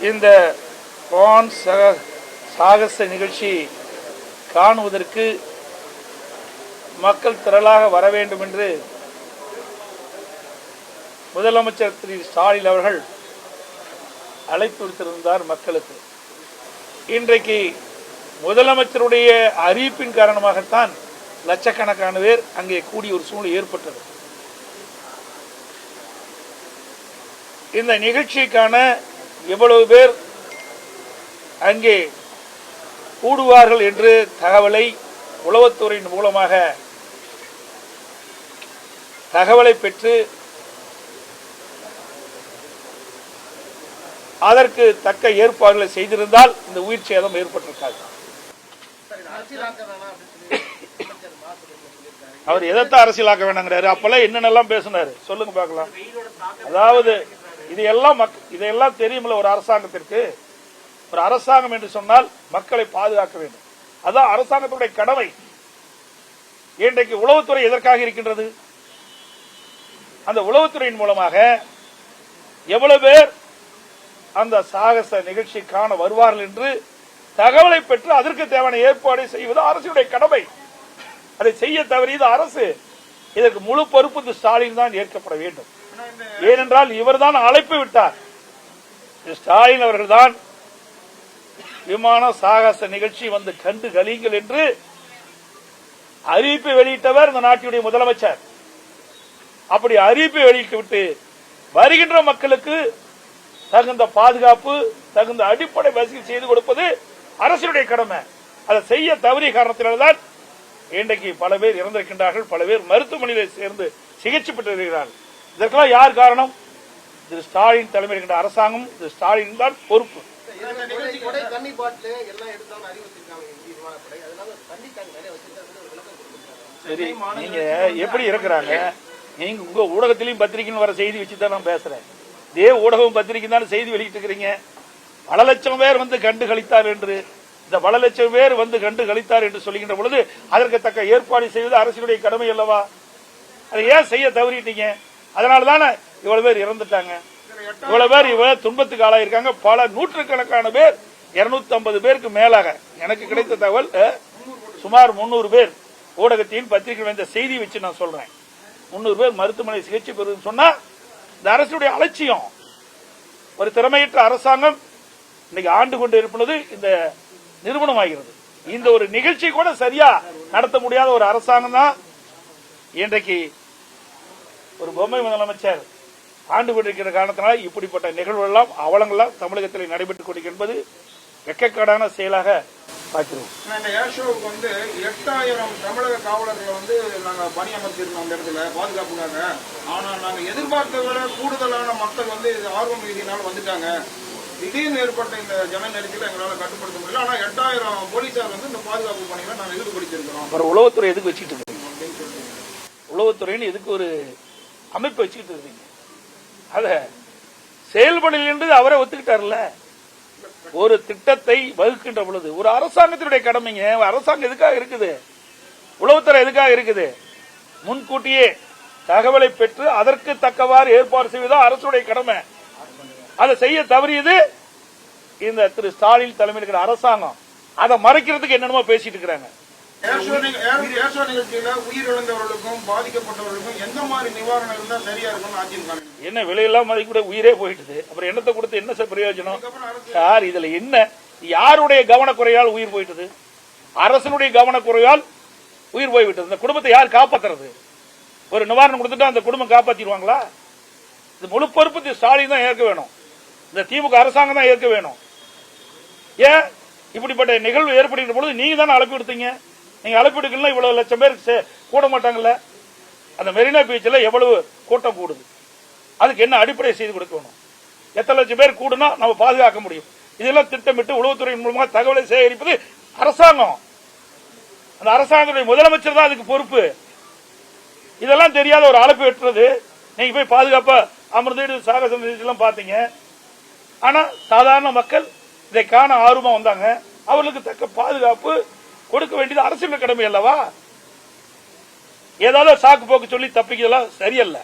இந்த பான் சக சாகச நிகழ்ச்சி காணுவதற்கு மக்கள் திரளாக வர வேண்டும் என்று முதலமைச்சர் திரு ஸ்டாலின் அவர்கள் அழைப்பு விடுத்திருந்தார் மக்களுக்கு. இன்றைக்கு முதலமைச்சருடைய அறிவிப்பின் காரணமாகத்தான் லட்சக்கணக்கான பேர் அங்கே கூடிய ஒரு சூழ்நிலை ஏற்பட்டது. இந்த நிகழ்ச்சிக்கான எவ்வளவு பேர் அங்கே கூடுவார்கள் என்று தகவலை உளவுத்துறையின் மூலமாக தகவலை பெற்று அதற்கு தக்க ஏற்பாடுகளை செய்திருந்தால் இந்த உயிர் சேதம் ஏற்பட்டிருக்காது. அவர் எதைத்தான் அரசியலாக்க வேணாங்கிறாரு அப்பெல்லாம் என்னென்னலாம் பேசினாரு? சொல்லுங்க பார்க்கலாம். அதாவது இதையெல்லாம் மக் இதையெல்லாம் தெரியுமில்ல ஒரு அரசாங்கத்திற்கு. ஒரு அரசாங்கம் என்று சொன்னால் மக்களை பாதுகாக்க வேண்டும். அதான் அரசாங்கத்துடைய கடமை. இன்றைக்கு உளவுத்துறை எதற்காக இருக்கின்றது? அந்த உளவுத்துறையின் மூலமாக எவ்வளவு பேர் அந்த சாகச நிகழ்ச்சி காண வருவார்கள் என்று தகவலை பெற்று அதற்கு தேவையான ஏற்பாடு செய்வது அரசுடைய கடமை. அதை செய்ய தவறியது அரசு. இதற்கு முழு பொறுப்பு இந்த ஸ்டாலின் தான் ஏற்கப்பட வேண்டும். ஏனென்றால் இவர்தான் அழைப்பு விட்டார். ஸ்டாலின் அவர்கள்தான் விமான சாகச நிகழ்ச்சி வந்து கண்டு கலியுங்கள் என்று அறிவிப்பு வெளியிட்டவர் இந்த நாட்டினுடைய முதலமைச்சர். அப்படி அறிவிப்பு வெளியிட்டு விட்டு வருகின்ற மக்களுக்கு தகுந்த பாதுகாப்பு தகுந்த அடிப்படை வசதி செய்து கொடுப்பது அரசினுடைய கடமை. அதை செய்ய தவறிய காரணத்தினால்தான் இன்றைக்கு பல பேர் இறந்திருக்கின்றார்கள் பல பேர் மருத்துவமனையில் சேர்ந்து சிகிச்சை பெற்று வருகிறார்கள். இதற்கெல்லாம் யார் காரணம்? திரு ஸ்டாலின் தலைமையில் இருக்கின்ற அரசாங்கம் திரு ஸ்டாலின் தான் பொறுப்பு. சரி நீங்க எப்படி இருக்கிறாங்க? நீங்க உங்க ஊடகத்திலையும் பத்திரிகைன்னு வர செய்தி வச்சு தான் நான் பேசுறேன். இதே ஊடகம் பத்திரிகை தானே செய்தி வெளியிட்டு இருக்கிறீங்க பல லட்சம் பேர் வந்து கண்டு கழித்தார் என்று. இந்த பல லட்சம் பேர் வந்து கண்டு கழித்தார் என்று சொல்லுகின்ற பொழுது அதற்கு தக்க ஏற்பாடு செய்வது அரசினுடைய கடமை அல்லவா? அதை ஏன் செய்ய தவறிட்டீங்க? அதனால தானே இவ்வளவு பேர் இறந்துட்டாங்க. இவ்வளவு பேர் இவ்வளவு துன்பத்துக்கு ஆளாயிருக்காங்க. பல நூற்றுக்கணக்கான பேர் 250 ஐம்பது பேருக்கு மேலாக எனக்கு கிடைத்த தகவல் சுமார் முன்னூறு பேர் ஊடகத்தின் பத்திரிகை வந்த செய்தி வச்சு நான் சொல்றேன். முன்னூறு பேர் மருத்துவமனை சிகிச்சை பெறுதுன்னு சொன்னா இந்த அரசுடைய அலட்சியம். ஒரு திறமையற்ற அரசாங்கம் இன்னைக்கு ஆண்டு கொண்டு இருப்பது இந்த நிறுவனம் ஆகிறது இந்த ஒரு நிகழ்ச்சி கூட சரியா நடத்த முடியாத ஒரு அரசாங்கம் தான் இன்றைக்கு ஒரு பொம்மை முதலமைச்சர் ஆண்டு கொண்டிருக்கிற காரணத்தினால் இப்படிப்பட்ட நிகழ்வுகள்லாம் அவலங்கள்லாம் தமிழகத்தில் நடைபெற்றுக் கொண்டிருக்கின்றது வெக்கக்காடான செயலாக பார்க்கிறோம். இந்த ஏர் ஷோவுக்கு வந்து எட்டாயிரம் தமிழக காவலர்களை வந்து நாங்க பணியமர்த்திருந்தோம் அந்த இடத்துல பாதுகாப்புக்காக. ஆனா நாங்க எதிர்பார்த்த விட கூடுதலான மக்கள் வந்து இது ஆர்வம் மீதினால வந்துட்டாங்க. திடீர்னு ஏற்பட்ட இந்த ஜன நெருக்கடியில் எங்களால கட்டுப்படுத்த முடியல. ஆனா எட்டாயிரம் போலீசார் வந்து இந்த பாதுகாப்பு பணிகளை நாங்க ஈடுபடுத்திருக்கிறோம் அப்புறம் உளவுத்துறை எதுக்கு வச்சுட்டு இருக்கீங்க? உளவுத்துறைன்னு எதுக்கு ஒரு அமைப்பு வச்சுக்கிட்டு இருக்கீங்க? அத செயல்படல் என்று அவரை ஒத்துக்கிட்டார்ல. ஒரு திட்டத்தை வகுக்கின்ற பொழுது ஒரு அரசாங்கத்தினுடைய கடமைங்க அரசாங்கம் எதுக்காக இருக்குது? உளவுத்துறை எதுக்காக இருக்குது? முன்கூட்டியே தகவலை பெற்று அதற்கு தக்கவாறு ஏற்பாடு செய்வதுதான் அரசுடைய கடமை. அதை செய்ய தவறியது இந்த திரு ஸ்டாலின் தலைமையில் இருக்கிற அரசாங்கம். அதை மறைக்கிறதுக்கு என்னென்னமோ பேசிட்டு இருக்கிறாங்க. என்ன விலையெல்லாம் மதிக்கூட உயிரே போயிட்டுது. அப்புறம் என்னத்தை கொடுத்து என்ன சார் பிரயோஜனம்? சார் இதுல என்ன? யாருடைய கவனக்குறையால் உயிர் போயிட்டது? அரசனுடைய கவனக்குறையால் உயிர் போய்விட்டது. இந்த குடும்பத்தை யார் காப்பாத்துறது? ஒரு நிவாரணம் கொடுத்துட்டா அந்த குடும்பம் காப்பாத்திடுவாங்களா? இது முழு பொறுப்பு ஸ்டாலின் தான் ஏற்க வேணும். இந்த திமுக அரசாங்கம் தான் ஏற்க வேணும். ஏன்? இப்படிப்பட்ட நிகழ்வு ஏற்படுகிற பொழுது நீங்க தானே அழைப்பு எடுத்தீங்க நீங்க அழைப்பு எடுக்கலாம் இவ்வளவு லட்சம் பேர் கூட மாட்டாங்கல்ல. அந்த மெரினா பீச்சில் எவ்வளவு கூட்டம் கூடுது. அதுக்கு என்ன அடிப்படை செய்து கொடுக்கணும்? எத்தனை லட்சம் பேர் கூடுனா நம்ம பாதுகாக்க முடியும். இதெல்லாம் திட்டமிட்டு உளவுத்துறையின் மூலமாக தகவலை சேகரிப்பது அரசாங்கம். அந்த அரசாங்கத்துடைய முதலமைச்சர் தான் அதுக்கு பொறுப்பு. இதெல்லாம் தெரியாத ஒரு அழைப்பு எட்டுறது நீங்க போய் பாதுகாப்பா அமர்ந்து சாகசம் பார்த்தீங்க. ஆனா சாதாரண மக்கள் இதை காண ஆர்வமா வந்தாங்க. அவர்களுக்கு தக்க பாதுகாப்பு கொடுக்க வேண்டியது அரசியல் கடமை அல்லவா? ஏதாவது சாக்கு போக்கு சொல்லி தப்பிக்கலாம் சரியல்ல.